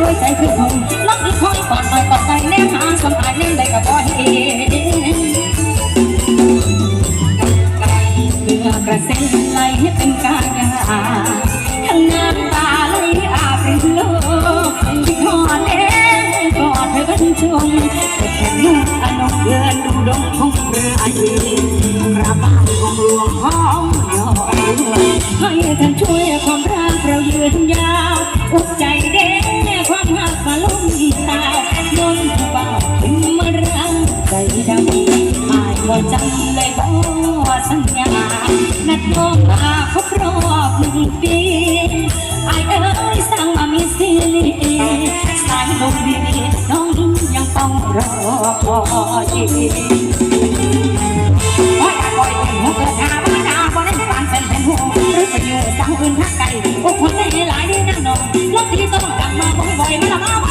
ด้วใจคือหงน้องอีคอยกอดไปกอดใจแนมหาสมหายแนมได้กับบ่เห็นไกลเพื่อกระเซ็นไหลเป็นการยาทั้งน้ำตาไหลอาบเป็นโลกที่ขอแนมกอดเธอเป็นชมแต่แค่ลูกอนกเดินดูดงคงเรืออายีระบายของหลวงหองยอดให้ท่านช่วยความรักเรายืนยาวอุกใจ ดำหายพอจำเลยบ่สัญญา นัดน้องมาครบรอบหนึ่งปีไอเอ๋ยสั่งมามีสิสายลมดีๆน้องยังต้องรอคอยโอ้ยคอยเป็นหัวเกิดหน้าบ้านหน้าบ่ได้ฟันเป็นเป็นหัวหรือไปยู่สังอื่นทักไก่โอ้คนได้หลายดีนั่งนอนรถที่ต้องกลับมาบ่อยๆมาละมา